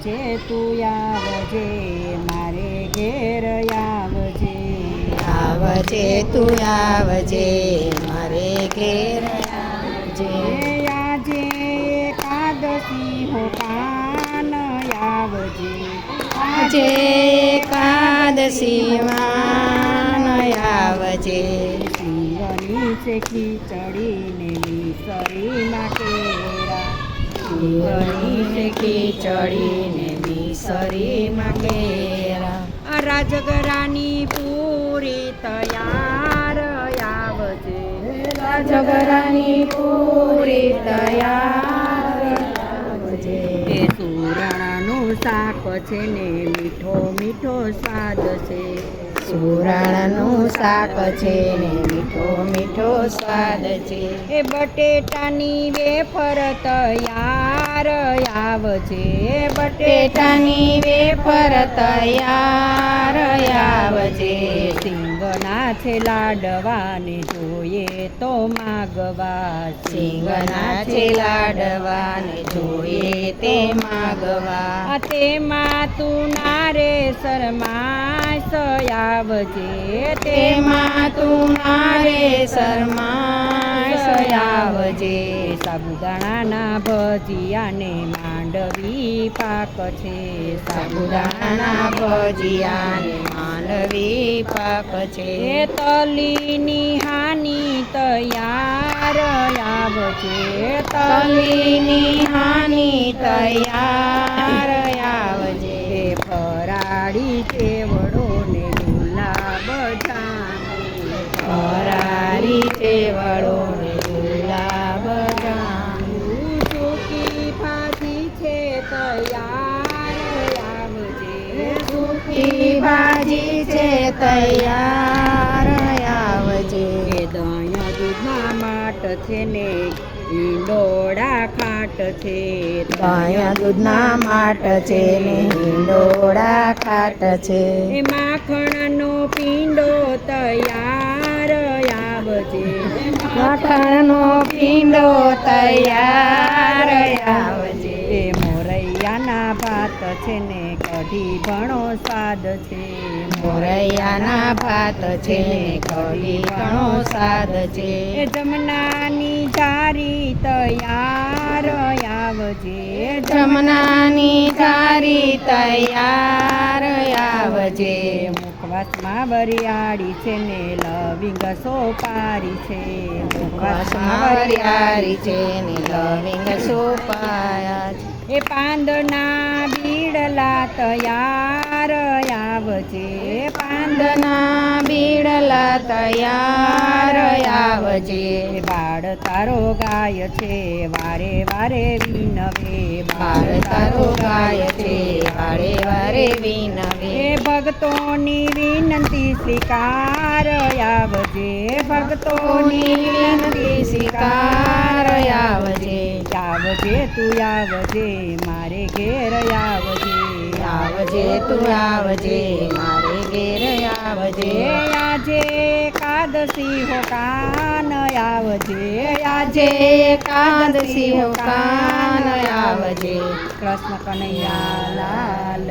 આવજે તું આવજે મારે ઘેર આવજે. આવજે તું આવજે મારે ઘેર આવજે. આજે એકાદશી હો કાન આવજે. આજે એકાદશીમાં આવજે. સિંગની છે ખીચડીને વિસરી કેરા છે ખીચડીને કેરા. રાજગરાની પૂરી તૈયાર આવજે. રાજગરાની પૂરી તૈયાર એ સુરણાનું શાક છે ને મીઠો મીઠો સ્વાદ છે. સુરાણાનું શાક છે ને મીઠો મીઠો સ્વાદ છે. એ બટેટાની વેફર તૈયાર આવજે. બટેટા બટેટાની વેફર તૈયાર આવજે. સિંગના છે લાડવાને જોઈએ તો માગવા. સિંગના છે લાડવાને જોઈએ તે માગવા. તેમાં તું નારે શરમાશ આવજે તેમાં તું મારે શરમાશ આવજે સાબુદાણાના ભજીયાને માંડવી પાક છે. સાબુદાણા ભજીયાને માંડવી પાક છે. તલીની હાની તૈયાર આવજે તલીની હાની તૈયાર આવજે. ફરાળી ચેવડો ને ગુલાબ ફરારી ચેવડો ને ગુલાબ જાંબુ સૂકી છે તૈયાર આવજે સૂકી ભાજી છે તૈયાર આવજે દયા દૂધના માટ છે ને, ઈંડોળા ખાટ છે. દયા દૂધના માટ છે ને હિંડોળા છે. માખણનો પીંડો તૈયાર મઠણનો પીંડો તૈયાર આવજે. મોરૈયાના ભાત છે ને કઢી ઘણો સ્વાદ છે. મોરૈયાના ભાત છે ને કઢી ઘણો સ્વાદ છે. જમનાની જારી તૈયાર આવજે. જમનાની જારી તૈયાર આવજે. મુખવાસમાં બરિયાળી છે ને લવિંગ સોપારી છે. મુખવાસમાં બરિયાળી છે ને લવિંગ સોપાયા છે. એ પાંદના બીડલા તૈયાર આવજે. પાંદના બીડલા તૈયાર આવજે બાળ તારો ગાય છે વારે વારે વિનવે. બાળ તારો ગાય છે વારે વારે વિનવે. ભક્તોની વિનંતી સ્વીકાર આવજે. ભક્તોની વિનંતી સ્વીકાર આવજે. આવજે તું આવજે મારે ઘેર આવજે. આવજે તું આવજે મારે ઘેર આવજે. એકાદશી હો કાન આવજે આજે એકાદશી હો કાન આવજે કૃષ્ણ કનૈયા લાલ